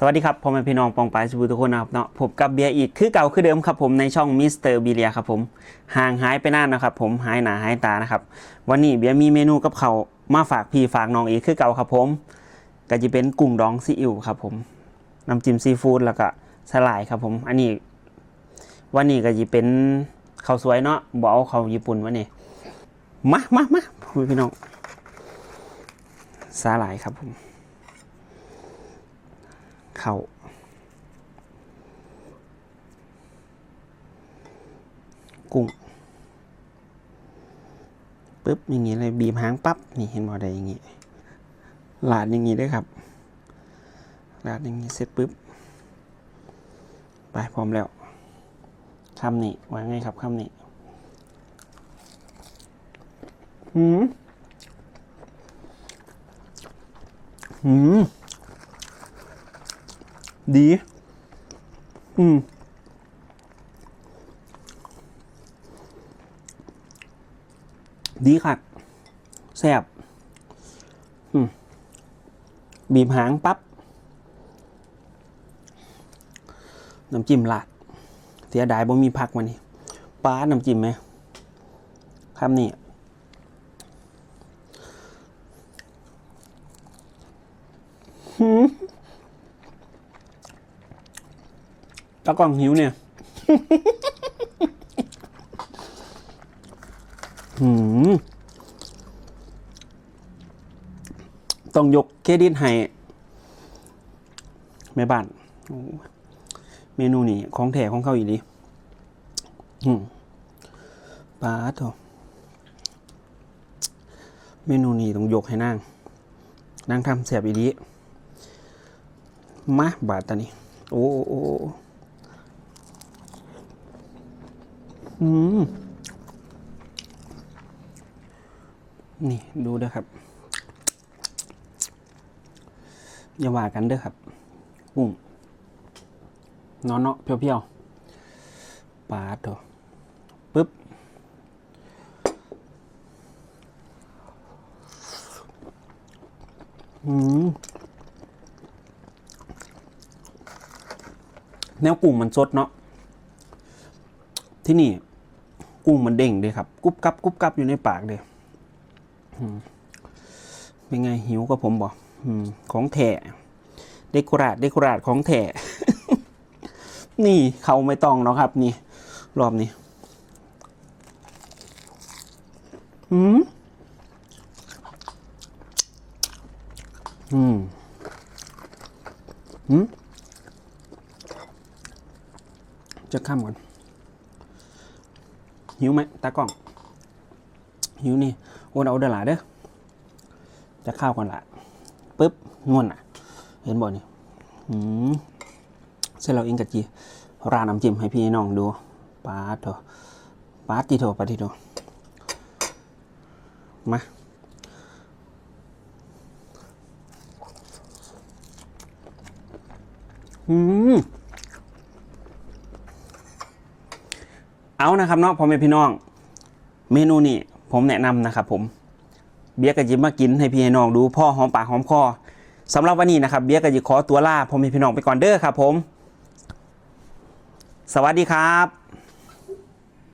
สวัสดีครับพ่อแม่พี่น้องปองปายสุบูทุกคนนะครับเนาะผมกับเบียร์อีกคือเก่าคือเดิมครับผมในช่องมิสเตอร์บีเลียครับผมห่างหายไปนานนะครับผมหายหนาหายตานะครับวันนี้เบียร์มีเมนูกับเขามาฝากพี่ฝากน้องอีกคือเก่าครับผมก็จะเป็นกุ้งดองซีอิ๊วครับผมน้ำจิ้มซีฟู้ดแล้วก็สลายครับผม อันนี้ วันนี้ก็จะเป็นข้าวสวยเนาะบอกเอาข้าวญี่ปุ่นวันนี้มามามาพี่น้องสาหร่ายครับผม เข้า กุ้งปึ๊บอย่างงี้เลยบีบหางปั๊บนี่เห็นบ่ได้อย่างงี้ลาดอย่างงี้ด้วยครับลาดอย่างงี้เสร็จปึ๊บไปพร้อมแล้วคำนี้ว่าไงครับคำนี้หืมหืม ดี อืม ดีค่ะแซ่บอืม บีบหางปับ๊บ น้ำจิ้มลาด เสียดายบ่มีผักวันนี้ป้าน้ำจิ้มไหมคำนี้หืม ตะกล่องหิวเนี่ยหืมต้องยกเครดิตให้แม่บ้าน เมนูนี่ของแท้ของเขาอีหลีอืมปลาโถเมนูนี้ต้องยกให้นางนางทำแสบอีหลีมาบาทตานี้ โอ้โอ้โอ้โอ้อืม นี่ดูเด้อครับ อย่าว่ากันเด้อครับกุ้งเนาะเนาะเพียวๆปาดเถอะปึ๊บอืมแนวกุ้งมันสดเนาะที่นี่ กุ้งมันเด้งเลยครับกุบกับกุบกับอยู่ในปากเลยเป็นไงหิวก็ผมบอกของแท้เดคราดเดคราดของแท้นี่เขาไม่ต้องเนาะครับ นี่ รอบนี้อืมอืมอืมจะข้ามก่อน หิวไหมตากล้อง หิวนี่โอนเอาเดือหลาเด้อจะข้าวก่อนละปึ๊บงวนอะ เห็นบ่นี่หืมเสร็จแล้วเองกะจีราดน้ำจิ้มให้พี่น้องดูปาดเถอะปาดทีโถปาดทีโถมาอืม เอานะครับเนาะพ่อแม่พี่น้อง เมนูนี้ผมแนะนำนะครับผมเบียร์กะจิมากินให้พี่ให้น้องดูพ่อหอมปากหอมคอสำหรับวันนี้นะครับเบียร์กะจิขอตัวลาพ่อแม่พี่น้องไปก่อนเด้อครับผม สวัสดีครับ